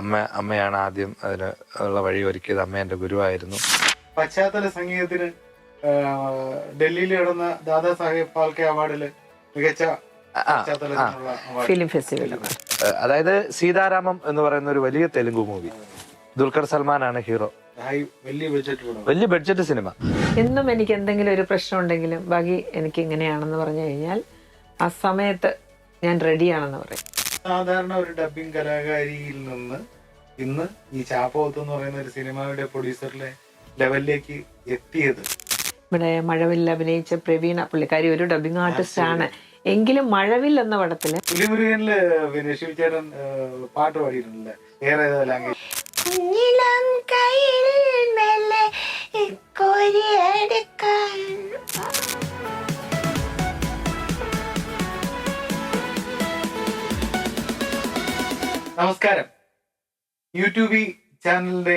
അമ്മ അമ്മയാണ് ആദ്യം അതിന് ഉള്ള വഴി ഒരുക്കിയത്. അമ്മ എന്റെ ഗുരുവായിരുന്നു. പശ്ചാത്തല സംഗീതത്തിന് ഡൽഹിയിൽ നടന്ന ദാദാ സാഹേബ് ഫാൽക്കെ അവാർഡിൽ മികച്ച. ഫിലിം ഫെസ്റ്റിവൽ അതായത് സീതാരാമം എന്ന് പറയുന്ന ഒരു വലിയ തെലുങ്ക് മൂവി. ദുൽഖർ സൽമാനാണ് ഹീറോ. വലിയ ബഡ്ജറ്റ് സിനിമ എന്നും എനിക്ക് എന്തെങ്കിലും ഒരു പ്രശ്നം ഉണ്ടെങ്കിലും ബാക്കി എനിക്ക് ഇങ്ങനെയാണെന്ന് പറഞ്ഞു കഴിഞ്ഞാൽ ആ സമയത്ത് ഞാൻ റെഡിയാണെന്ന് പറയും. സാധാരണ ഒരു ഡബിങ് കലാകാരിയിൽ നിന്ന് ഇന്ന് ഈ ചാപ്പോത്ത് എന്ന് പറയുന്ന ഒരു സിനിമയുടെ പ്രൊഡ്യൂസറിലെ ലെവലിലേക്ക് എത്തിയത്. ഇവിടെ മഴവിൽ അഭിനയിച്ച പ്രവീണ പുള്ളിക്കാരി ഒരു ഡബിങ് ആർട്ടിസ്റ്റ് ആണ്. എങ്കിലും മഴവിൽ എന്ന പടത്തിൽ പുലിമുരുകനിൽ പിന്നെ ശിവചേരൻ പാട്ട് പാടിയിട്ടുണ്ടല്ലേ? ഏറെ ലാംഗ്വേജ് കുഞ്ഞിളം കയ്യിൽ മെല്ലെ കോരിയെടുക്കാൻ നമസ്കാരം. യൂട്യൂബ് ചാനലിന്റെ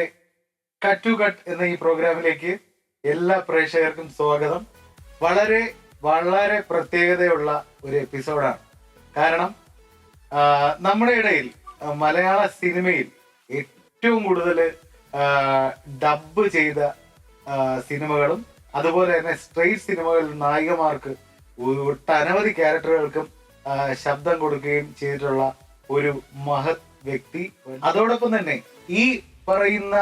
കട്ട് ടു കട്ട് എന്ന ഈ പ്രോഗ്രാമിലേക്ക് എല്ലാ പ്രേക്ഷകർക്കും സ്വാഗതം. വളരെ വളരെ പ്രത്യേകതയുള്ള ഒരു എപ്പിസോഡാണ് കാരണം നമ്മുടെ ഇടയിൽ മലയാള സിനിമയിൽ ഏറ്റവും കൂടുതൽ ഡബ് ചെയ്ത സിനിമകളും അതുപോലെ തന്നെ സ്ട്രെയിറ്റ് സിനിമകളിൽ നായികമാർക്ക് ഒട്ടനവധി ക്യാരക്ടറുകൾക്കും ശബ്ദം കൊടുക്കുകയും ചെയ്തിട്ടുള്ള ഒരു മഹത് വ്യക്തി. അതോടൊപ്പം തന്നെ ഈ പറയുന്ന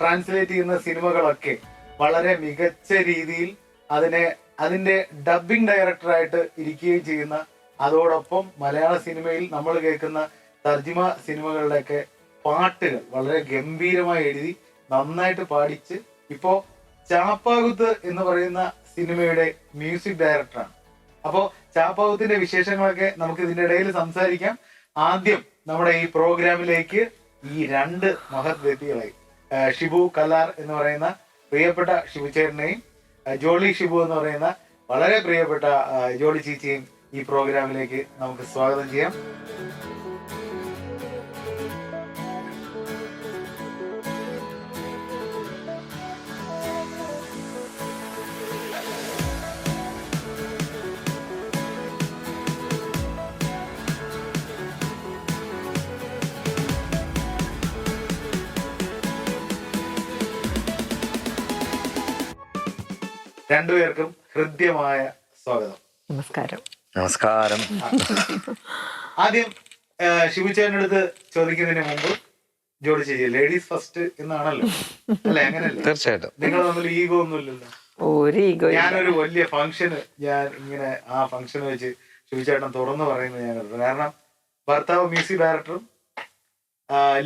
ട്രാൻസ്ലേറ്റ് ചെയ്യുന്ന സിനിമകളൊക്കെ വളരെ മികച്ച രീതിയിൽ അതിനെ അതിന്റെ ഡബിംഗ് ഡയറക്ടറായിട്ട് ഇരിക്കുകയും ചെയ്യുന്ന അതോടൊപ്പം മലയാള സിനിമയിൽ നമ്മൾ കേൾക്കുന്ന തർജിമ സിനിമകളുടെയൊക്കെ പാട്ടുകൾ വളരെ ഗംഭീരമായി എഴുതി നന്നായിട്ട് പാടിച്ച് ഇപ്പോ ചാപ്പാകുത്ത് എന്ന് പറയുന്ന സിനിമയുടെ മ്യൂസിക് ഡയറക്ടറാണ് അപ്പോ ചാപ്പാകുത്തിന്റെ വിശേഷങ്ങളൊക്കെ നമുക്ക് ഇതിന്റെ ഇടയിൽ സംസാരിക്കാം. ആദ്യം നമ്മുടെ ഈ പ്രോഗ്രാമിലേക്ക് ഈ രണ്ട് മഹത് വ്യക്തികളെ ഷിബു കല്ലാർ എന്ന് പറയുന്ന പ്രിയപ്പെട്ട ആ, ജോളി ഷിബു എന്ന് പറയുന്ന വളരെ പ്രിയപ്പെട്ട ജോളി ചീച്ചയും ഈ പ്രോഗ്രാമിലേക്ക് നമുക്ക് സ്വാഗതം ചെയ്യാം. രണ്ടുപേർക്കും ഹൃദ്യമായ സ്വാഗതം. നമസ്കാരം. നമസ്കാരം. ആദ്യം ശിവചേട്ടന്റെ അടുത്ത് ചോദിക്കുന്നതിന് മുമ്പ് ജോലി ചെയ്യ ലേഡീസ് ഫസ്റ്റ് എന്നാണല്ലോ. അല്ലെ അങ്ങനല്ലേ? തീർച്ചയായിട്ടും. നിങ്ങൾ തമ്മിൽ ഈഗോ ഒന്നുമില്ലല്ലോ. ഒരു ഈഗോ ഞാനൊരു വലിയ ഫംഗ്ഷന് ഞാൻ ഇങ്ങനെ ആ ഫംഗ്ഷൻ വെച്ച് ശിവചേട്ടൻ തുറന്നു പറയുന്നത് ഞാൻ കണ്ടു കാരണം ഭർത്താവ് മ്യൂസിക് ഡയറക്ടറും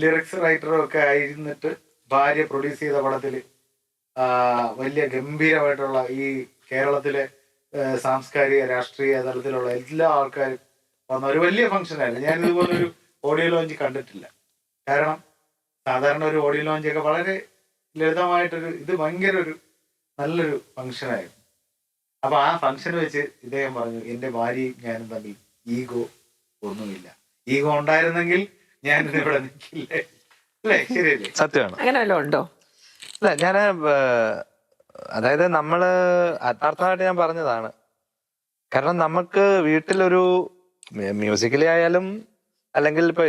ലിറിക്സ് റൈറ്ററും ഒക്കെ ആയിരുന്നിട്ട് ഭാര്യ പ്രൊഡ്യൂസ് ചെയ്ത പടത്തിൽ ആ, വലിയ ഗംഭീരമായിട്ടുള്ള ഈ കേരളത്തിലെ സാംസ്കാരിക രാഷ്ട്രീയ തലത്തിലുള്ള എല്ലാ ആൾക്കാരും വന്ന ഒരു വലിയ ഫംഗ്ഷൻ ആയിരുന്നു ഞാൻ ഇതുപോലെ ഒരു ഓഡിയോ ലോഞ്ച് കണ്ടിട്ടില്ല. കാരണം സാധാരണ ഒരു ഓഡിയോ ലോഞ്ച് ഒക്കെ വളരെ ലളിതമായിട്ടൊരു ഇത് ഭയങ്കര ഒരു നല്ലൊരു ഫംഗ്ഷൻ ആയിരുന്നു. അപ്പൊ ആ ഫംഗ്ഷൻ വെച്ച് ഇദ്ദേഹം പറഞ്ഞു എന്റെ ഭാര്യയും ഞാനും തമ്മിൽ ഈഗോ ഒന്നുമില്ല. ഈഗോ ഉണ്ടായിരുന്നെങ്കിൽ ഞാൻ ഇവിടെ നിൽക്കില്ലേ അല്ലേ? ശരിയല്ലേ? സത്യമാണ്. അങ്ങനെ വല്ലതും ഉണ്ടോ? ഞാൻ അതായത് നമ്മൾ ആത്മാർത്ഥമായിട്ട് ഞാൻ പറഞ്ഞതാണ്. കാരണം നമുക്ക് വീട്ടിലൊരു മ്യൂസിക്കലി ആയാലും അല്ലെങ്കിൽ ഇപ്പൊ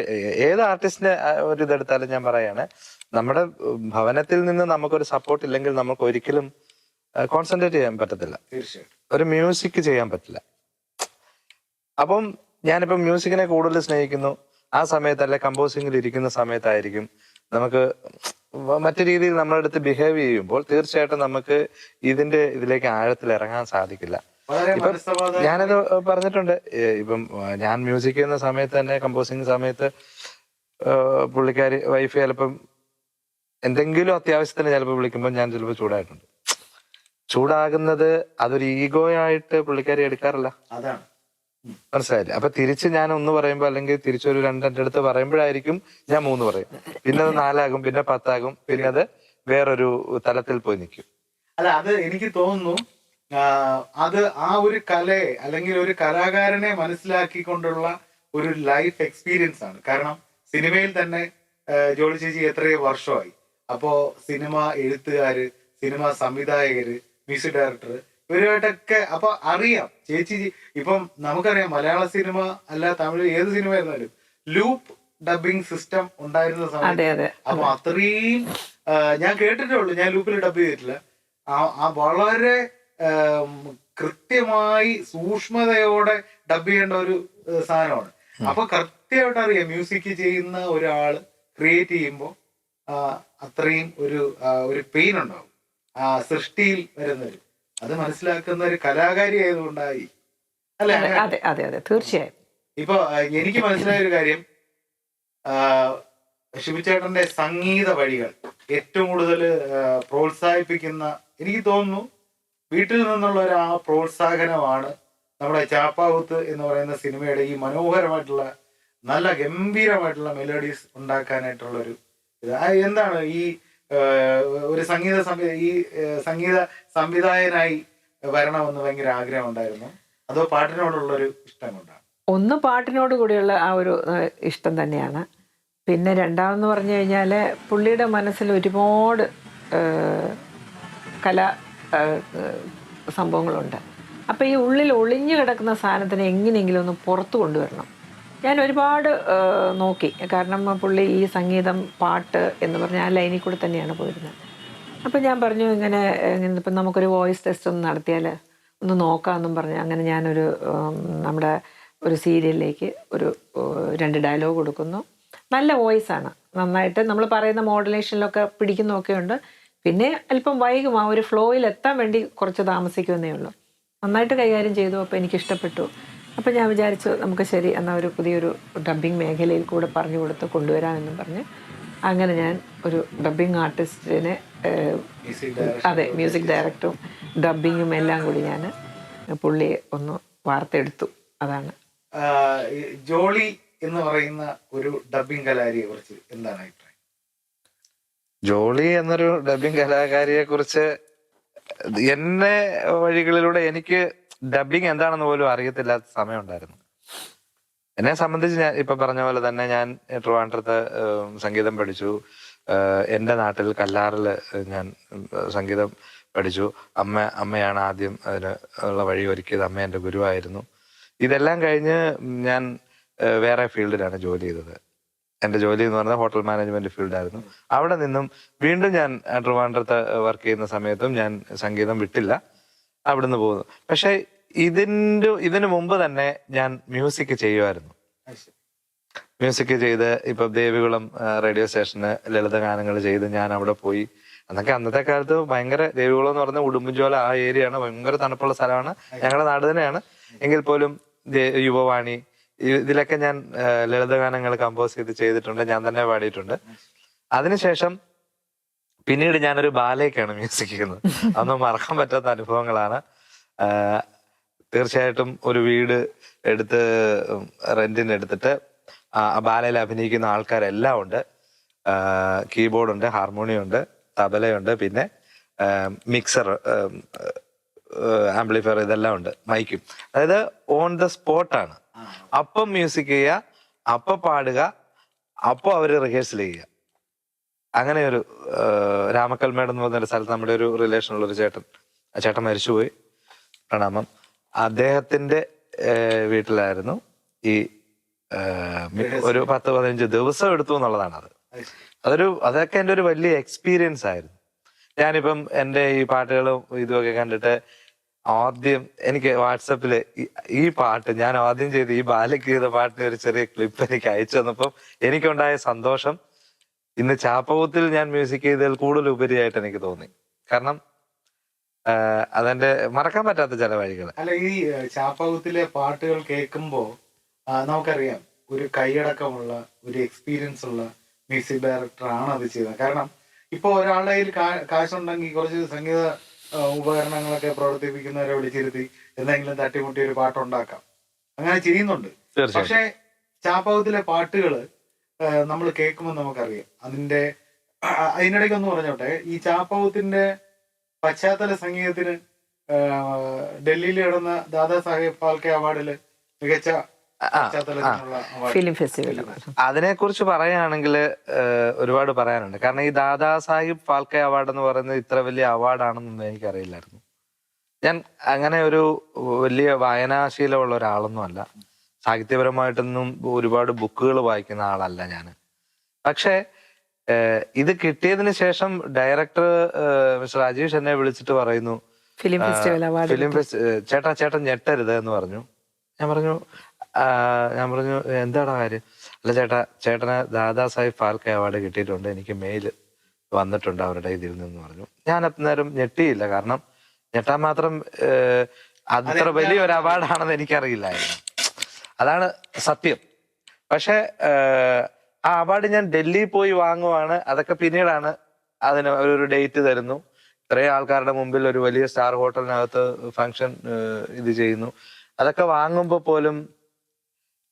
ഏത് ആർട്ടിസ്റ്റിന്റെ ഒരു ഇതെടുത്താലും ഞാൻ പറയാണ് നമ്മുടെ ഭവനത്തിൽ നിന്ന് നമുക്കൊരു സപ്പോർട്ട് ഇല്ലെങ്കിൽ നമുക്ക് ഒരിക്കലും കോൺസെൻട്രേറ്റ് ചെയ്യാൻ പറ്റത്തില്ല. ഒരു മ്യൂസിക് ചെയ്യാൻ പറ്റില്ല. അപ്പം ഞാനിപ്പം മ്യൂസിക്കിനെ കൂടുതൽ സ്നേഹിക്കുന്നു. ആ സമയത്ത് അല്ലെ കമ്പോസിങ്ങിൽ ഇരിക്കുന്ന സമയത്തായിരിക്കും നമുക്ക് മറ്റു രീതിയിൽ നമ്മളടുത്ത് ബിഹേവ് ചെയ്യുമ്പോൾ തീർച്ചയായിട്ടും നമുക്ക് ഇതിന്റെ ഇതിലേക്ക് ആഴത്തിൽ ഇറങ്ങാൻ സാധിക്കില്ല. ഇപ്പം ഞാനത് പറഞ്ഞിട്ടുണ്ട്. ഇപ്പം ഞാൻ മ്യൂസിക് ചെയ്യുന്ന സമയത്ത് തന്നെ കമ്പോസിങ് സമയത്ത് പുള്ളിക്കാരി വൈഫ് ചിലപ്പം എന്തെങ്കിലും അത്യാവശ്യത്തിന് ചിലപ്പോൾ വിളിക്കുമ്പോൾ ഞാൻ ചിലപ്പോൾ ചൂടായിട്ടുണ്ട്. ചൂടാകുന്നത് അതൊരു ഈഗോയായിട്ട് പുള്ളിക്കാരി എടുക്കാറില്ല. അതാണ്. മനസ്സിലായില്ലേ? അപ്പൊ തിരിച്ച് ഞാൻ ഒന്ന് പറയുമ്പോ അല്ലെങ്കിൽ തിരിച്ചൊരു രണ്ടെന്റെ അടുത്ത് പറയുമ്പോഴായിരിക്കും ഞാൻ മൂന്ന് പറയും. പിന്നെ അത് നാലാകും പിന്നെ പത്താകും പിന്നെ അത് വേറൊരു തലത്തിൽ പോയി നിൽക്കും. അല്ല അത് എനിക്ക് തോന്നുന്നു അത് ആ ഒരു കലയെ അല്ലെങ്കിൽ ഒരു കലാകാരനെ മനസ്സിലാക്കിക്കൊണ്ടുള്ള ഒരു ലൈഫ് എക്സ്പീരിയൻസ് ആണ്. കാരണം സിനിമയിൽ തന്നെ ജോളി ചേച്ചി എത്രയോ വർഷമായി. അപ്പോ സിനിമ എഴുത്തുകാര് സിനിമ സംവിധായകര് മ്യൂസിക് ഡയറക്ടർ ഇവരുമായിട്ടൊക്കെ അപ്പൊ അറിയാം. ചേച്ചി ഇപ്പം നമുക്കറിയാം മലയാള സിനിമ അല്ല തമിഴ് ഏത് സിനിമ ആയിരുന്നാലും ലൂപ്പ് ഡബിങ് സിസ്റ്റം ഉണ്ടായിരുന്ന സമയത്ത് അതെ അപ്പൊ അത്രയും ഞാൻ കേട്ടിട്ടേ ഉള്ളൂ. ഞാൻ ലൂപ്പിൽ ഡബ് ചെയ്തിട്ടില്ല. ആ വളരെ കൃത്യമായി സൂക്ഷ്മതയോടെ ഡബ് ചെയ്യേണ്ട ഒരു സാധനമാണ്. അപ്പൊ കൃത്യമായിട്ട് അറിയാം മ്യൂസിക് ചെയ്യുന്ന ഒരാൾ ക്രിയേറ്റ് ചെയ്യുമ്പോൾ അത്രയും ഒരു ഒരു പെയിൻ ഉണ്ടാവും. ആ സൃഷ്ടിയിൽ വരുന്നൊരു. അത് മനസ്സിലാക്കുന്ന ഒരു കലാകാരി ആയതുകൊണ്ടായി. അല്ലെ? അതെ അതെ അതെ തീർച്ചയായും. ഇപ്പൊ എനിക്ക് മനസ്സിലായ ഒരു കാര്യം. ശിവചേട്ടന്റെ സംഗീത വഴികൾ ഏറ്റവും കൂടുതൽ പ്രോത്സാഹിപ്പിക്കുന്ന എനിക്ക് തോന്നുന്നു വീട്ടിൽ നിന്നുള്ള ഒരു ആ പ്രോത്സാഹനമാണ് നമ്മുടെ ചാപ്പാവുത്ത് എന്ന് പറയുന്ന സിനിമയുടെ ഈ മനോഹരമായിട്ടുള്ള നല്ല ഗംഭീരമായിട്ടുള്ള മെലഡീസ് ഉണ്ടാക്കാനായിട്ടുള്ള ഒരു ഇത് എന്താണ് ഈ ഒരു സംഗീത ഈ സംഗീത സംവിധായകനായി വരണമെന്ന് ഭയങ്കര ആഗ്രഹം ഉണ്ടായിരുന്നു അതോ പാട്ടിനോടുള്ള ഒരു ഇഷ്ടം കൊണ്ടാണ് ഒന്ന് പാട്ടിനോട് കൂടിയുള്ള ആ ഒരു ഇഷ്ടം തന്നെയാണ്. പിന്നെ രണ്ടാമെന്ന് പറഞ്ഞു കഴിഞ്ഞാൽ പുള്ളിയുടെ മനസ്സിൽ ഒരുപാട് കല സംഭവങ്ങളുണ്ട്. അപ്പോൾ ഈ ഉള്ളിൽ ഒളിഞ്ഞു കിടക്കുന്ന സാധനത്തിനെ എങ്ങനെയെങ്കിലും ഒന്ന് പുറത്തു കൊണ്ടുവരണം. ഞാൻ ഒരുപാട് നോക്കി. കാരണം പുള്ളി ഈ സംഗീതം പാട്ട് എന്ന് പറഞ്ഞ ആ ലൈനിൽ കൂടെ തന്നെയാണ് പോയിരുന്നത്. അപ്പം ഞാൻ പറഞ്ഞു ഇങ്ങനെ ഇങ്ങനെ ഇപ്പം നമുക്കൊരു വോയിസ് ടെസ്റ്റ് ഒന്ന് നടത്തിയാൽ ഒന്ന് നോക്കാമെന്നും പറഞ്ഞു അങ്ങനെ ഞാനൊരു നമ്മുടെ ഒരു സീരിയലിലേക്ക് ഒരു രണ്ട് ഡയലോഗ് കൊടുക്കുന്നു. നല്ല വോയിസ് ആണ് നന്നായിട്ട് നമ്മൾ പറയുന്ന മോഡുലേഷനിലൊക്കെ പിടിക്കുന്നൊക്കെ ഉണ്ട്. പിന്നെ അല്പം വൈകും ആ ഒരു ഫ്ലോയിൽ എത്താൻ വേണ്ടി കുറച്ച് താമസിക്കുമെന്നേ ഉള്ളൂ. നന്നായിട്ട് കൈകാര്യം ചെയ്തു അപ്പോൾ എനിക്ക് ഇഷ്ടപ്പെട്ടു അപ്പോൾ ഞാൻ വിചാരിച്ചു നമുക്ക് ശരി എന്നാൽ ഒരു പുതിയൊരു ഡബ്ബിംഗ് മേഖലയിൽ കൂടെ പറഞ്ഞു കൊടുത്ത് കൊണ്ടുവരാമെന്നും പറഞ്ഞ് അങ്ങനെ ഞാൻ ഒരു ഡബ്ബിംഗ് ആർട്ടിസ്റ്റിനെ അതെ മ്യൂസിക് ഡയറക്ടറും ഡബ്ബിങ്ങും എല്ലാം കൂടി ഞാൻ പുള്ളിയെ ഒന്ന് വാർത്തെടുത്തു. അതാണ്. ജോളി എന്ന് പറയുന്ന ഒരു ഡബിങ് കലാരിയെ കുറിച്ച് എന്താണ് അഭിപ്രായം? ജോളി എന്നൊരു ഡബിങ് കലാകാരിയെ കുറിച്ച് എന്നെ വഴികളിലൂടെ എനിക്ക് ഡബിങ് എന്താണെന്ന് പോലും അറിയത്തില്ലാത്ത സമയം ഉണ്ടായിരുന്നു എന്നെ സംബന്ധിച്ച് ഞാൻ ഇപ്പൊ പറഞ്ഞ പോലെ തന്നെ ഞാൻ ട്രിവാൻഡ്രത്ത് സംഗീതം പഠിച്ചു. എന്റെ നാട്ടിൽ കല്ലാറിൽ ഞാൻ സംഗീതം പഠിച്ചു. അമ്മ അമ്മയാണ് ആദ്യം അതിന് ഉള്ള വഴി ഒരുക്കിയത്. അമ്മ എന്റെ ഗുരുവായിരുന്നു. ഇതെല്ലാം കഴിഞ്ഞ് ഞാൻ വേറെ ഫീൽഡിലാണ് ജോലി ചെയ്തത്. എന്റെ ജോലി എന്ന് പറഞ്ഞാൽ ഹോട്ടൽ മാനേജ്മെന്റ് ഫീൽഡായിരുന്നു. അവിടെ നിന്നും വീണ്ടും ഞാൻ ട്രിവാൻഡ്രത്ത് വർക്ക് ചെയ്യുന്ന സമയത്തും ഞാൻ സംഗീതം വിട്ടില്ല. അവിടുന്ന് പോകുന്നു. പക്ഷെ ഇതിന്റെ ഇതിനു മുമ്പ് തന്നെ ഞാൻ മ്യൂസിക് ചെയ്യുമായിരുന്നു. മ്യൂസിക് ചെയ്ത് ഇപ്പൊ ദേവികുളം റേഡിയോ സ്റ്റേഷന് ലളിത ഗാനങ്ങൾ ചെയ്ത് ഞാൻ അവിടെ പോയി. അന്നൊക്കെ അന്നത്തെ കാലത്ത് ഭയങ്കര ദേവികുളം എന്ന് പറഞ്ഞ ഉടുമ്പൻചോല ആ ഏരിയ ആണ് ഭയങ്കര തണുപ്പുള്ള സ്ഥലമാണ്. ഞങ്ങളുടെ നാട് തന്നെയാണ്. എങ്കിൽ പോലും യുവവാണി ഇതിലൊക്കെ ഞാൻ ലളിത ഗാനങ്ങൾ കമ്പോസ് ചെയ്ത് ചെയ്തിട്ടുണ്ട്. ഞാൻ തന്നെ പാടിയിട്ടുണ്ട്. അതിനുശേഷം പിന്നീട് ഞാനൊരു ബാലയ്ക്കാണ് മ്യൂസിക് ചെയ്യുന്നത് അതൊന്നും മറക്കാൻ പറ്റാത്ത അനുഭവങ്ങളാണ്. തീർച്ചയായിട്ടും ഒരു വീട് എടുത്ത് റെന്റിന് എടുത്തിട്ട് ആ ബാലയിൽ അഭിനയിക്കുന്ന ആൾക്കാരെല്ലാം ഉണ്ട്. കീബോർഡ് ഉണ്ട് ഹാർമോണിയം ഉണ്ട് തബലയുണ്ട് പിന്നെ മിക്സർ ആംപ്ലിഫയർ ഇതെല്ലാം ഉണ്ട് മൈക്കും. അതായത് ഓൺ ദ സ്പോട്ടാണ്. അപ്പം മ്യൂസിക് ചെയ്യുക അപ്പം പാടുക അപ്പം അവർ റിഹേഴ്സൽ ചെയ്യുക. അങ്ങനെ ഒരു രാമക്കൽമേട് എന്ന് പറഞ്ഞ ഒരു സ്ഥലത്ത് നമ്മുടെ ഒരു റിലേഷൻ ഉള്ള ഒരു ചേട്ടൻ. ആ ചേട്ടൻ മരിച്ചുപോയി. പ്രണാമം. അദ്ദേഹത്തിന്റെ വീട്ടിലായിരുന്നു. ഈ ഒരു പത്ത് പതിനഞ്ച് ദിവസം എടുത്തു എന്നുള്ളതാണ് അത്. അത് അതൊരു അതൊക്കെ എന്റെ ഒരു വലിയ എക്സ്പീരിയൻസ് ആയിരുന്നു. ഞാനിപ്പം എന്റെ ഈ പാട്ടുകളും ഇതുമൊക്കെ കണ്ടിട്ട് ആദ്യം എനിക്ക് വാട്സപ്പിൽ ഈ- ഈ പാട്ട് ഞാൻ ആദ്യം ചെയ്ത് ഈ ബാലയ്ക്ക് ചെയ്ത പാട്ടിന്റെ ഒരു ചെറിയ ക്ലിപ്പ് എനിക്ക് അയച്ചു തന്നപ്പം എനിക്കുണ്ടായ സന്തോഷം. ഇന്ന് ചാപ്പകുത്തിൽ ഞാൻ മ്യൂസിക് ചെയ്തതിൽ കൂടുതൽ ഉപരിയായിട്ട് എനിക്ക് തോന്നി. കാരണം അതെന്റെ മറക്കാൻ പറ്റാത്ത ചില വഴികൾ അല്ല ഈ ഏഹ്, പാട്ടുകൾ കേൾക്കുമ്പോ നമുക്കറിയാം ഒരു കൈയടക്കമുള്ള ഒരു എക്സ്പീരിയൻസ് ഉള്ള മ്യൂസിക് ഡയറക്ടർ ആണ് അത് ചെയ്തത് കാരണം ഇപ്പൊ ഒരാളുടെ കയ്യിൽ കാശുണ്ടെങ്കിൽ കുറച്ച് സംഗീത ഉപകരണങ്ങളൊക്കെ പ്രവർത്തിപ്പിക്കുന്നവരെ വിളിച്ചിരുത്തി എന്തെങ്കിലും തട്ടിമുട്ടി ഒരു പാട്ടുണ്ടാക്കാം. അങ്ങനെ ചെയ്യുന്നുണ്ട്. പക്ഷേ പക്ഷെ ചാപ്പകത്തിലെ പാട്ടുകൾ നമ്മൾ കേൾക്കുമ്പോൾ നമുക്കറിയാം. അതിന്റെ അതിനിടയ്ക്ക് ഒന്ന് പറഞ്ഞോട്ടെ. ഈ ചാപ്പകത്തിന്റെ പശ്ചാത്തല സംഗീതത്തിന് ഡൽഹിയിൽ നടന്ന ദാദാ സാഹേബ് ഫാൽക്കെ അവാർഡിൽ മികച്ച. ഫിലിം ഫെസ്റ്റിവൽ അതിനെ കുറിച്ച് പറയുകയാണെങ്കിൽ ഒരുപാട് പറയാനുണ്ട്. കാരണം ഈ ദാദാ സാഹിബ് ഫാൽക്കെ അവാർഡ് എന്ന് പറയുന്നത് ഇത്ര വലിയ അവാർഡാണെന്നൊന്നും എനിക്കറിയില്ലായിരുന്നു. ഞാൻ അങ്ങനെ ഒരു വലിയ വായനാശീലമുള്ള ഒരാളൊന്നും അല്ല സാഹിത്യപരമായിട്ടൊന്നും ഒരുപാട് ബുക്കുകൾ വായിക്കുന്ന ആളല്ല ഞാൻ പക്ഷേ ഇത് കിട്ടിയതിന് ശേഷം ഡയറക്ടർ മിസ്റ്റർ രാജേഷ് എന്നെ വിളിച്ചിട്ട് പറയുന്നു film festival award film fest ചേട്ടാ ചേട്ടൻ ഞെട്ടരുത് എന്ന് പറഞ്ഞു. ഞാൻ പറഞ്ഞു ഞാൻ പറഞ്ഞു എന്താടാ കാര്യം? അല്ല ചേട്ടാ ചേട്ടന് ദാദാ സാഹിബ് ഫാൽക്കെ അവാർഡ് കിട്ടിയിട്ടുണ്ട് എനിക്ക് മെയിൽ വന്നിട്ടുണ്ട് അവരുടെ ഇതിൽ നിന്ന് പറഞ്ഞു. ഞാൻ അന്നേരം ഞെട്ടിയില്ല കാരണം ഞെട്ടാൻ മാത്രം അത്ര വലിയ ഒരു അവാർഡാണെന്ന് എനിക്കറിയില്ലായിരുന്നു. അതാണ് സത്യം. പക്ഷെ ആ അവാർഡ് ഞാൻ ഡൽഹിയിൽ പോയി വാങ്ങുവാണ്. അതൊക്കെ പിന്നീടാണ് അതിന് ഒരു ഡേറ്റ് തരുന്നു. ഇത്രയും ആൾക്കാരുടെ മുമ്പിൽ ഒരു വലിയ സ്റ്റാർ ഹോട്ടലിനകത്ത് ഫംഗ്ഷൻ ഇത് ചെയ്യുന്നു. അതൊക്കെ വാങ്ങുമ്പോൾ പോലും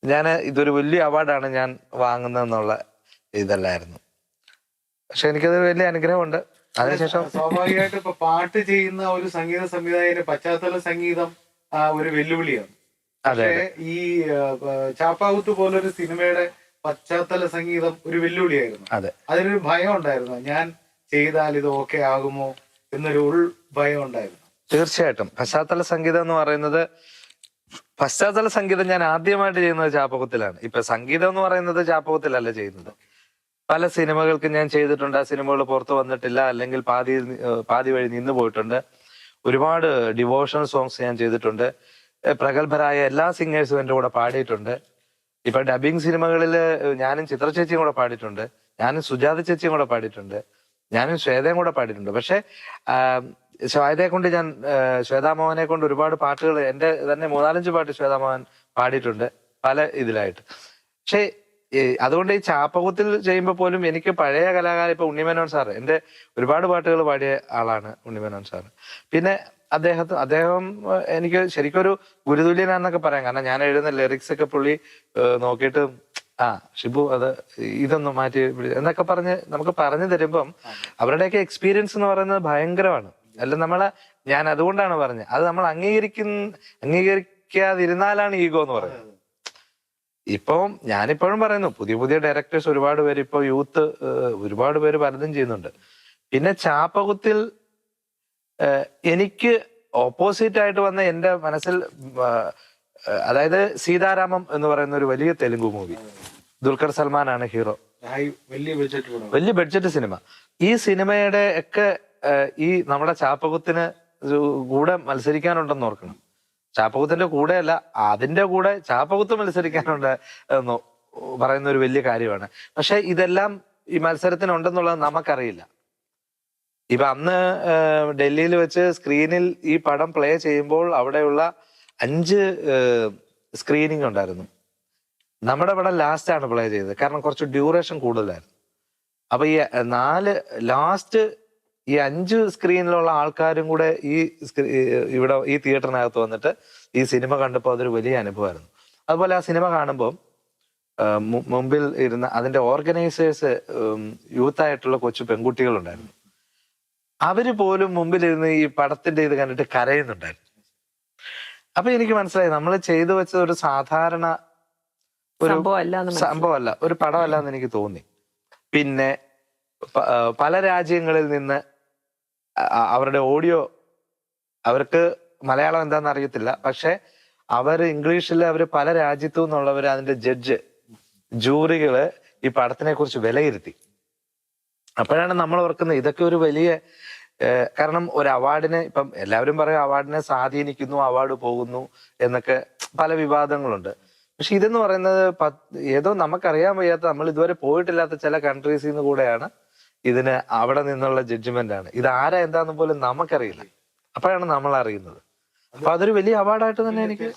ഞാൻ ഇതൊരു വലിയ അവാർഡാണ് ഞാൻ വാങ്ങുന്നതെന്നുള്ള ഇതല്ലായിരുന്നു. പക്ഷെ എനിക്കത് വലിയ അനുഗ്രഹമുണ്ട്. അതിനുശേഷം സ്വാഭാവികമായിട്ട് ഇപ്പൊ പാട്ട് ചെയ്യുന്ന ഒരു സംഗീത സംവിധായകന്റെ പശ്ചാത്തല സംഗീതം ഒരു വെല്ലുവിളിയാണ്. പക്ഷേ ഈ ചാപ്പാകുത്ത് പോലൊരു സിനിമയുടെ പശ്ചാത്തല സംഗീതം ഒരു വെല്ലുവിളിയായിരുന്നു. അതെ. അതിനൊരു ഭയം ഉണ്ടായിരുന്നു. ഞാൻ ചെയ്താൽ ഇത് ഓക്കെ ആകുമോ എന്നൊരു ഉൾ ഭയം ഉണ്ടായിരുന്നു. തീർച്ചയായിട്ടും. പശ്ചാത്തല സംഗീതം എന്ന് പറയുന്നത് പശ്ചാത്തല സംഗീതം ഞാൻ ആദ്യമായിട്ട് ചെയ്യുന്നത് ചാപ്പകത്തിലാണ്. ഇപ്പൊ സംഗീതം എന്ന് പറയുന്നത് ചാപ്പകത്തിലല്ല ചെയ്യുന്നത്. പല സിനിമകൾക്ക് ഞാൻ ചെയ്തിട്ടുണ്ട്. ആ സിനിമകൾ പുറത്തു വന്നിട്ടില്ല. അല്ലെങ്കിൽ പാതി പാതി വഴി നിന്ന് പോയിട്ടുണ്ട്. ഒരുപാട് ഡിവോഷണൽ സോങ്സ് ഞാൻ ചെയ്തിട്ടുണ്ട്. പ്രഗത്ഭരായ എല്ലാ സിംഗേഴ്സും എന്റെ കൂടെ പാടിയിട്ടുണ്ട്. ഇപ്പൊ ഡബിങ് സിനിമകളിൽ ഞാനും ചിത്ര ചേച്ചിയും കൂടെ പാടിയിട്ടുണ്ട്. ഞാനും സുജാത ചേച്ചിയും കൂടെ പാടിയിട്ടുണ്ട്. ഞാനും ശ്വേതയും കൂടെ പാടിയിട്ടുണ്ട്. പക്ഷെ ശ്വേതയെ കൊണ്ട് ഞാൻ ശ്വേതാമോഹനെ കൊണ്ട് ഒരുപാട് പാട്ടുകൾ എന്റെ തന്നെ മൂന്നാലഞ്ച് പാട്ട് ശ്വേതാമോഹൻ പാടിയിട്ടുണ്ട് പല ഇതിലായിട്ട്. പക്ഷേ അതുകൊണ്ട് ഈ ചാപ്പകുത്തിൽ ചെയ്യുമ്പോൾ പോലും എനിക്ക് പഴയ കലാകാരൻ ഇപ്പൊ ഉണ്ണിമേനോൻ സാറ് എന്റെ ഒരുപാട് പാട്ടുകൾ പാടിയ ആളാണ് ഉണ്ണിമേനോൻ സാറ്. പിന്നെ അദ്ദേഹത്തെ അദ്ദേഹം എനിക്ക് ശരിക്കൊരു ഗുരുതുല്യനാന്നൊക്കെ പറയാം. കാരണം ഞാൻ എഴുതുന്ന ലിറിക്സ് ഒക്കെ പുള്ളി നോക്കിയിട്ട് ആ ഷിബു അത് ഇതൊന്നും മാറ്റി എന്നൊക്കെ പറഞ്ഞ് നമുക്ക് പറഞ്ഞു തരുമ്പം അവരുടെയൊക്കെ എക്സ്പീരിയൻസ് എന്ന് പറയുന്നത് ഭയങ്കരമാണ്. അല്ല നമ്മളെ ഞാൻ അതുകൊണ്ടാണ് പറഞ്ഞത്. അത് നമ്മൾ അംഗീകരിക്കുന്ന അംഗീകരിക്കാതിരുന്നാലാണ് ഈഗോ എന്ന് പറയുന്നത്. ഇപ്പം ഞാനിപ്പോഴും പറയുന്നു പുതിയ പുതിയ ഡയറക്ടേഴ്സ് ഒരുപാട് പേര് ഇപ്പൊ യൂത്ത് ഒരുപാട് പേര് പലതും ചെയ്യുന്നുണ്ട്. പിന്നെ ചാപ്പകുത്തിൽ എനിക്ക് ഓപ്പോസിറ്റ് ആയിട്ട് വന്ന എന്റെ മനസ്സിൽ അതായത് സീതാരാമം എന്ന് പറയുന്ന ഒരു വലിയ തെലുങ്ക് മൂവി ദുൽഖർ സൽമാനാണ് ഹീറോ വലിയ ബഡ്ജറ്റ് കൂടെ വലിയ ബഡ്ജറ്റ് സിനിമ ഈ സിനിമയുടെ ഒക്കെ ഈ നമ്മുടെ ചാപ്പകുത്തിന് കൂടെ മത്സരിക്കാനുണ്ടെന്ന് ഓർക്കണം. ചാപ്പകുത്തിന്റെ കൂടെ അല്ല അതിന്റെ കൂടെ ചാപ്പകുത്ത് മത്സരിക്കാനുണ്ട് എന്ന് പറയുന്ന ഒരു വലിയ കാര്യമാണ്. പക്ഷെ ഇതെല്ലാം ഈ മത്സരത്തിനുണ്ടെന്നുള്ളത് നമുക്കറിയില്ല. ഇപ്പൊ അന്ന് ഡൽഹിയിൽ വെച്ച് സ്ക്രീനിൽ ഈ പടം പ്ലേ ചെയ്യുമ്പോൾ അവിടെയുള്ള അഞ്ച് സ്ക്രീനിങ് ഉണ്ടായിരുന്നു. നമ്മുടെ പടം ലാസ്റ്റ് ആണ് പ്ലേ ചെയ്തത്. കാരണം കുറച്ച് ഡ്യൂറേഷൻ കൂടുതലായിരുന്നു. അപ്പൊ ഈ നാല് ലാസ്റ്റ് ഈ അഞ്ച് സ്ക്രീനിലുള്ള ആൾക്കാരും കൂടെ ഈ ഇവിടെ ഈ തിയേറ്ററിനകത്ത് വന്നിട്ട് ഈ സിനിമ കണ്ടപ്പോൾ അതൊരു വലിയ അനുഭവമായിരുന്നു. അതുപോലെ ആ സിനിമ കാണുമ്പോൾ മുമ്പിൽ ഇരുന്ന അതിന്റെ ഓർഗനൈസേഴ്സ് യൂത്ത് ആയിട്ടുള്ള കൊച്ചു പെൺകുട്ടികളുണ്ടായിരുന്നു. അവർ പോലും മുമ്പിലിരുന്ന് ഈ പടത്തിന്റെ ഇത് കണ്ടിട്ട് കരയുന്നുണ്ടായിരുന്നു. അപ്പൊ എനിക്ക് മനസ്സിലായി നമ്മൾ ചെയ്തു വെച്ച ഒരു സാധാരണ ഒരു. സംഭവമല്ല ഒരു പടമല്ല എന്ന് എനിക്ക് തോന്നി. പിന്നെ പല രാജ്യങ്ങളിൽ നിന്ന് അവരുടെ ഓഡിയോ അവർക്ക് മലയാളം എന്താണെന്ന് അറിയത്തില്ല. പക്ഷെ അവർ ഇംഗ്ലീഷിൽ അവർ പല രാജ്യത്തു നിന്നുള്ളവർ അതിന്റെ ജഡ്ജ് ജൂറികൾ ഈ പടത്തിനെ കുറിച്ച് വിലയിരുത്തി. അപ്പോഴാണ് നമ്മൾ ഓർക്കുന്നത് ഇതൊക്കെ ഒരു വലിയ കാരണം ഒരു അവാർഡിനെ ഇപ്പം എല്ലാവരും പറയും അവാർഡിനെ സ്വാധീനിക്കുന്നു അവാർഡ് പോകുന്നു എന്നൊക്കെ പല വിവാദങ്ങളുണ്ട്. പക്ഷെ ഇതെന്ന് പറയുന്നത് ഏതോ നമുക്കറിയാൻ വയ്യാത്ത നമ്മൾ ഇതുവരെ പോയിട്ടില്ലാത്ത ചില കൺട്രീസിൽ നിന്ന് കൂടെയാണ് ഇതിന് അവിടെ നിന്നുള്ള ജഡ്ജ്മെന്റ് ആണ്. ഇത് ആരാ എന്താന്ന് പോലും നമുക്കറിയില്ല. അപ്പോഴാണ് നമ്മൾ അറിയുന്നത്. അപ്പൊ അതൊരു വലിയ അവാർഡായിട്ട് തന്നെ എനിക്ക്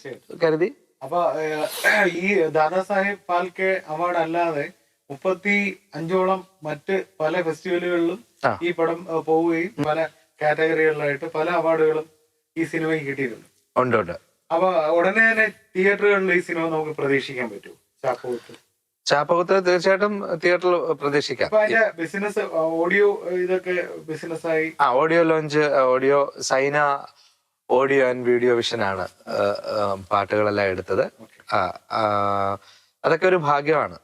കരുതി. അപ്പൊ ഈ ഈ ദാദാസാഹേബ് ഫാൽക്കെ അവാർഡ് അല്ലാതെ മുപ്പത്തി അഞ്ചോളം മറ്റ് പല ഫെസ്റ്റിവലുകളിലും ഈ പടം പോവുകയും പല കാറ്റഗറികളിലായിട്ട് പല അവാർഡുകളും ഈ സിനിമയ്ക്ക് കിട്ടിയിട്ടുണ്ട്. ഉണ്ട് ഉണ്ട്. അപ്പൊ ഉടനെ തന്നെ തിയേറ്ററുകളിൽ ഈ സിനിമ നമുക്ക് പ്രതീക്ഷിക്കാൻ പറ്റും ചാപ്പകുത്ത്. ചാപ്പകുത്ത് തീർച്ചയായിട്ടും തിയേറ്ററിൽ പ്രതീക്ഷിക്കാം. ബിസിനസ് ഓഡിയോ ഇതൊക്കെ ബിസിനസ്സായി? ആ audio launch audio Saina audio and video vision ആണ് ആ, ആ, പാട്ടുകളെല്ലാം എടുത്തത്. അതൊക്കെ ഒരു ഭാഗ്യമാണ്.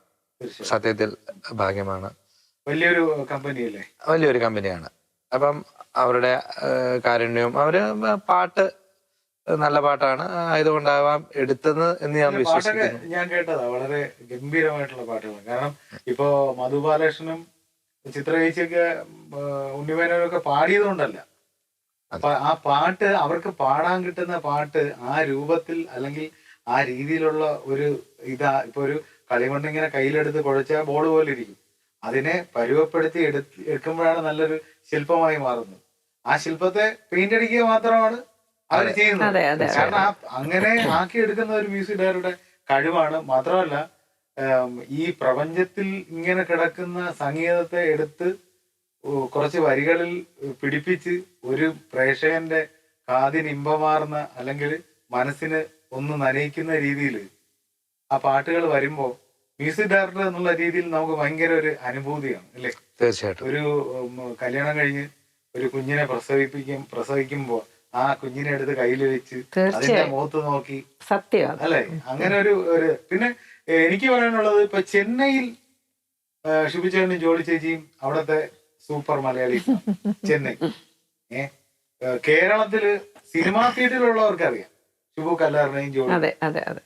സത്യത്തിൽ ഭാഗ്യമാണ്. വലിയൊരു കമ്പനി അല്ലേ വലിയൊരു കമ്പനിയാണ്. അപ്പം അവരുടെ കാരുണ്യവും അവർ പാട്ട് നല്ല പാട്ടാണ്. ആയതുകൊണ്ടാവാം എടുത്തത് എന്ന് ഞാൻ വിശ്വസിക്കുന്നു. ഞാൻ കേട്ടതാ. വളരെ ഗംഭീരമായിട്ടുള്ള പാട്ടുകളാണ്. കാരണം ഇപ്പോ മധു ബാലകൃഷ്ണനും ചിത്രചേച്ചിയൊക്കെ പാടിയത് പാടിയതുകൊണ്ടല്ല. അപ്പൊ ആ പാട്ട് അവർക്ക് പാടാൻ കിട്ടുന്ന പാട്ട് ആ രൂപത്തിൽ അല്ലെങ്കിൽ ആ രീതിയിലുള്ള ഒരു ഇതാ ഇപ്പൊ ഒരു കളിമണ്ണ് ഇങ്ങനെ കയ്യിലെടുത്ത് കുഴച്ച ബോൾ പോലെ ഇരിക്കും. അതിനെ പരുവപ്പെടുത്തി എടുത്ത് എടുക്കുമ്പോഴാണ് നല്ലൊരു ശില്പമായി മാറുന്നത്. ആ ശില്പത്തെ പെയിന്റ് അടിക്കുക മാത്രമാണ് അവർ ചെയ്യുന്നത്. കാരണം ആ അങ്ങനെ ആക്കി എടുക്കുന്ന ഒരു മ്യൂസിക് ഡയറക്ടറുടെ കഴിവാണ്. മാത്രമല്ല ഈ പ്രപഞ്ചത്തിൽ ഇങ്ങനെ കിടക്കുന്ന സംഗീതത്തെ എടുത്ത് കുറച്ച് വരികളിൽ പിടിപ്പിച്ച് ഒരു പ്രേക്ഷകന്റെ കാതിന് ഇമ്പമാർന്ന അല്ലെങ്കിൽ മനസ്സിന് ഒന്ന് നനയിക്കുന്ന രീതിയിൽ ആ പാട്ടുകൾ വരുമ്പോ മ്യൂസിക് ഡയറക്ടർ എന്നുള്ള രീതിയിൽ നമുക്ക് ഭയങ്കര ഒരു അനുഭൂതിയാണ് അല്ലേ? തീർച്ചയായിട്ടും. ഒരു കല്യാണം കഴിഞ്ഞ് ഒരു കുഞ്ഞിനെ പ്രസവിപ്പിക്കും പ്രസവിക്കുമ്പോ ആ കുഞ്ഞിനെ എടുത്ത് കയ്യിൽ വെച്ച് അതിന്റെ മുഖത്ത് നോക്കി. സത്യം അല്ലെ? അങ്ങനെ ഒരു ഒരു പിന്നെ എനിക്ക് പറയാനുള്ളത് ഇപ്പൊ ചെന്നൈയിൽ ശുഭിച്ചേട്ടനും ജോളി ചേച്ചിയും അവിടത്തെ സൂപ്പർ മലയാളി ചെന്നൈ. ഏ ഏ, കേരളത്തിൽ സിനിമാ ഫീൽഡിലുള്ളവർക്ക് അറിയാം ശുഭു കല്ലാറിനെയും ജോളി അതെ അതെ അതെ.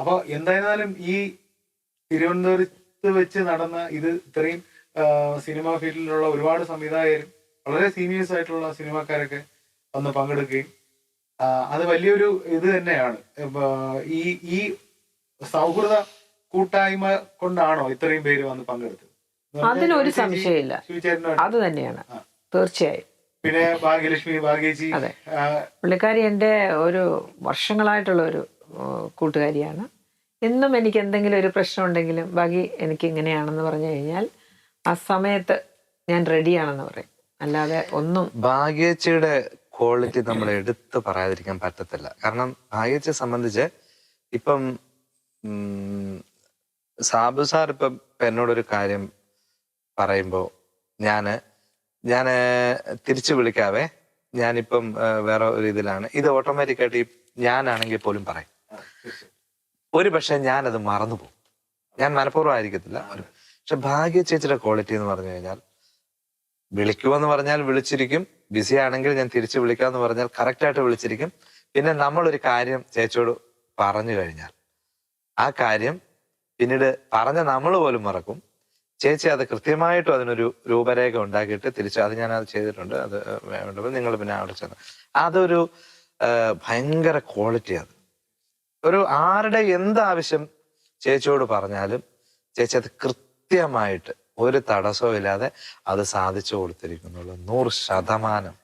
അപ്പൊ എന്തായിരുന്നാലും ഈ തിരുവനന്തപുരത്ത് വെച്ച് നടന്ന ഇത് ഇത്രയും സിനിമ ഫീൽഡിലുള്ള ഒരുപാട് സംവിധായകരും വളരെ സീനിയേഴ്സ് ആയിട്ടുള്ള സിനിമാക്കാരൊക്കെ വന്ന് പങ്കെടുക്കുകയും അത് വലിയൊരു ഇത് തന്നെയാണ്. ഈ ഈ സൗഹൃദ കൂട്ടായ്മ കൊണ്ടാണോ ഇത്രയും പേര് വന്ന് പങ്കെടുത്തത്? അതിനൊരു സംശയമില്ല. അത് തന്നെയാണ്. തീർച്ചയായും. പിന്നെ ഭാഗ്യലക്ഷ്മി ഭാഗ്യജി. പുള്ളിക്കാരി എന്റെ ഒരു വർഷങ്ങളായിട്ടുള്ള ഒരു കൂട്ടുകാരിയാണ്. എന്നും എനിക്ക് എന്തെങ്കിലും ഒരു പ്രശ്നം ഉണ്ടെങ്കിലും ബാക്കി എനിക്ക് ഇങ്ങനെയാണെന്ന് പറഞ്ഞു കഴിഞ്ഞാൽ ആ സമയത്ത് ഞാൻ റെഡിയാണെന്ന് പറയും. അല്ലാതെ ഒന്നും ഭാഗ്യച്ചയുടെ ക്വാളിറ്റി നമ്മൾ എടുത്തു പറയാതിരിക്കാൻ പറ്റത്തില്ല. കാരണം ഭാഗ്യച്ചയെ സംബന്ധിച്ച് ഇപ്പം സാബു സാർ ഇപ്പം എന്നോടൊരു കാര്യം പറയുമ്പോൾ ഞാൻ ഞാൻ തിരിച്ചു വിളിക്കാവേ. ഞാനിപ്പം വേറെ ഒരു ഇതിലാണ്. ഇത് ഓട്ടോമാറ്റിക്കായിട്ട് ഞാനാണെങ്കിൽ പോലും പറയും. ഒരു പക്ഷെ ഞാനത് മറന്നു പോകും ഞാൻ മനഃപൂർവം ആയിരിക്കത്തില്ല. പക്ഷെ ഭാഗ്യ ചേച്ചിയുടെ ക്വാളിറ്റി എന്ന് പറഞ്ഞു കഴിഞ്ഞാൽ വിളിക്കുമെന്ന് പറഞ്ഞാൽ വിളിച്ചിരിക്കും. ബിസി ആണെങ്കിൽ ഞാൻ തിരിച്ചു വിളിക്കാമെന്ന് പറഞ്ഞാൽ കറക്റ്റായിട്ട് വിളിച്ചിരിക്കും. പിന്നെ നമ്മളൊരു കാര്യം ചേച്ചിയോട് പറഞ്ഞു കഴിഞ്ഞാൽ ആ കാര്യം പിന്നീട് പറഞ്ഞ നമ്മൾ പോലും മറക്കും. ചേച്ചി അത് കൃത്യമായിട്ടും അതിനൊരു രൂപരേഖ ഉണ്ടാക്കിയിട്ട് തിരിച്ച് അത് ഞാൻ അത് ചെയ്തിട്ടുണ്ട്. അത് വേണ്ടപ്പോൾ നിങ്ങൾ പിന്നെ അവിടെ ചെന്ന്. അതൊരു ഭയങ്കര ക്വാളിറ്റി അത് ഒരു ആരുടെ എന്താവശ്യം ചേച്ചിയോട് പറഞ്ഞാലും ചേച്ചി അത് കൃത്യമായിട്ട് ഒരു തടസ്സവും ഇല്ലാതെ അത് സാധിച്ചു കൊടുത്തിരിക്കുന്നുള്ളൂ. നൂറ് ശതമാനം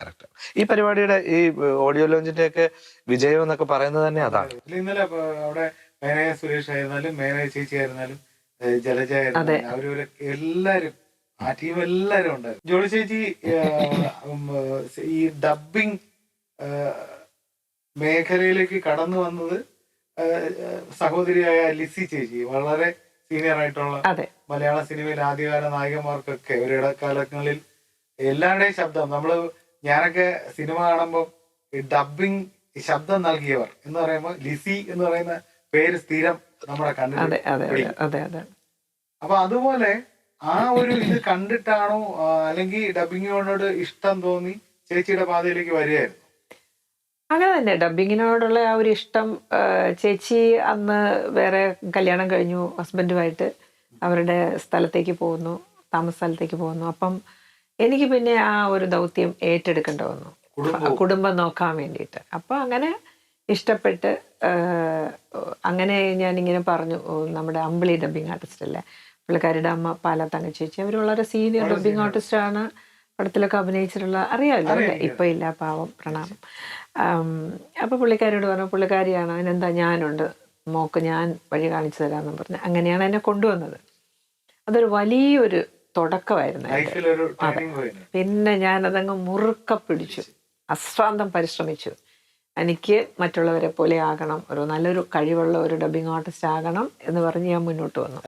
കറക്റ്റ്. ഈ പരിപാടിയുടെ ഈ ഓഡിയോ ലോഞ്ചിന്റെ ഒക്കെ വിജയം എന്നൊക്കെ പറയുന്നത് തന്നെ അതാണ്. ഇന്നലെ അവിടെ മേനയ സുരേഷ് ആയിരുന്നാലും മേനയ ചേച്ചി ആയിരുന്നാലും ജലജ ആയിരുന്നാലും അവരവരെ എല്ലാരും ആ ടീം എല്ലാരും ഉണ്ടായിരുന്നു. ജോളി ചേച്ചി ഈ ഡബിങ് മേഖലയിലേക്ക് കടന്നു വന്നത് സഹോദരിയായ ലിസി ചേച്ചി വളരെ സീനിയർ ആയിട്ടുള്ള മലയാള സിനിമയിൽ ആദ്യകാല നായികമാർക്കൊക്കെ ഒരു ഇടക്കാലങ്ങളിൽ എല്ലാവരുടെയും ശബ്ദം. നമ്മൾ ഞാനൊക്കെ സിനിമ കാണുമ്പോൾ ഡബിങ് ശബ്ദം നൽകിയവർ എന്ന് പറയുമ്പോൾ ലിസി എന്ന് പറയുന്ന പേര് സ്ഥിരം നമ്മുടെ അതെ അപ്പൊ അതുപോലെ ആ ഒരു ഇത് കണ്ടിട്ടാണോ അല്ലെങ്കിൽ ഡബിങ്ങിനോട് ഇഷ്ടം തോന്നി ചേച്ചിയുടെ പാതയിലേക്ക് വരികയായിരുന്നു? അങ്ങനെ തന്നെ ഡബിങ്ങിനോടുള്ള ആ ഒരു ഇഷ്ടം ചേച്ചി അന്ന് വേറെ കല്യാണം കഴിഞ്ഞു ഹസ്ബൻഡുമായിട്ട് അവരുടെ സ്ഥലത്തേക്ക് പോകുന്നു താമസ സ്ഥലത്തേക്ക് പോകുന്നു. അപ്പം എനിക്ക് പിന്നെ ആ ഒരു ദൗത്യം ഏറ്റെടുക്കേണ്ടി വന്നു. കുടുംബം നോക്കാൻ വേണ്ടിയിട്ട്. അപ്പം അങ്ങനെ ഇഷ്ടപ്പെട്ട് അങ്ങനെ ഞാനിങ്ങനെ പറഞ്ഞു നമ്മുടെ അമ്പിളി ഡബിങ് ആർട്ടിസ്റ്റ് അല്ലേ? പുള്ളിക്കാരിയുടെ അമ്മ പാല തങ്കച്ചേച്ചി. അവർ വളരെ സീനിയർ ഡബിങ് ആർട്ടിസ്റ്റാണ്. പടത്തിലൊക്കെ അഭിനയിച്ചിട്ടുള്ള അറിയാമല്ലോ അല്ലേ? ഇപ്പം ഇല്ല പാവം പ്രണാമം. ആം, അപ്പൊ പുള്ളിക്കാരിയോട് പറഞ്ഞു പുള്ളിക്കാരിയാണ് അതിനെന്താ ഞാനുണ്ട്? മോക്ക് ഞാൻ വഴി കാണിച്ചു തരാമെന്ന് പറഞ്ഞു അങ്ങനെയാണ് എന്നെ കൊണ്ടുവന്നത്. അതൊരു വലിയൊരു തുടക്കമായിരുന്നു അതെ. പിന്നെ ഞാനതങ്ങ് മുറുക്ക പിടിച്ചു. അശ്രാന്തം പരിശ്രമിച്ചു. എനിക്ക് മറ്റുള്ളവരെ പോലെ ആകണം. ഒരു നല്ലൊരു കഴിവുള്ള ഒരു ഡബിങ് ആർട്ടിസ്റ്റ് ആകണം എന്ന് പറഞ്ഞ് ഞാൻ മുന്നോട്ട് വന്നു.